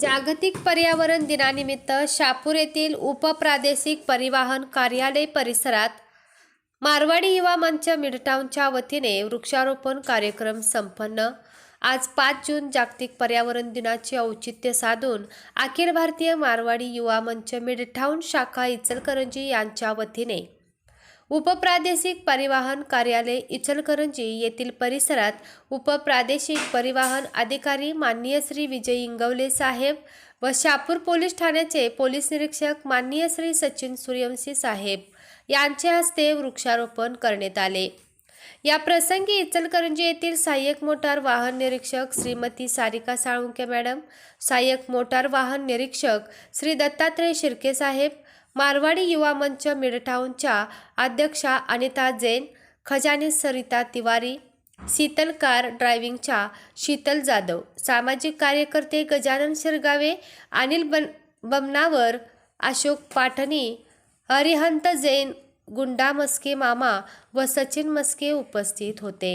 जागतिक पर्यावरण दिनानिमित्त शापूर येथील उपप्रादेशिक परिवहन कार्यालय परिसरात मारवाडी युवा मंच मिडटाऊनच्या वतीने वृक्षारोपण कार्यक्रम संपन्न. आज पाच जून जागतिक पर्यावरण दिनाचे औचित्य साधून अखिल भारतीय मारवाडी युवा मंच मिडटाऊन शाखा इचलकरंजी यांच्या वतीने उपप्रादेशिक परिवहन कार्यालय इचलकरंजी येथील परिसरात उपप्रादेशिक परिवहन अधिकारी माननीय श्री विजय इंगवले साहेब व शापूर पोलीस ठाण्याचे पोलीस निरीक्षक माननीय श्री सचिन सूर्यवंशी साहेब यांच्या हस्ते वृक्षारोपण करण्यात आले. या प्रसंगी इचलकरंजी येथील सहाय्यक मोटार वाहन निरीक्षक श्रीमती सारिका साळुंके मॅडम सहाय्यक मोटार वाहन निरीक्षक श्री दत्तात्रय शिर्के साहेब मारवाडी युवा मंच मिडटाऊनच्या अध्यक्षा अनिता जैन खजाने सरिता तिवारी शीतल कार ड्रायव्हिंगच्या शीतल जाधव सामाजिक कार्यकर्ते गजानन शिरगावे अनिल बन बमनावर अशोक पाठणी हरिहंत जैन गुंडा मस्के मामा व सचिन मस्के उपस्थित होते.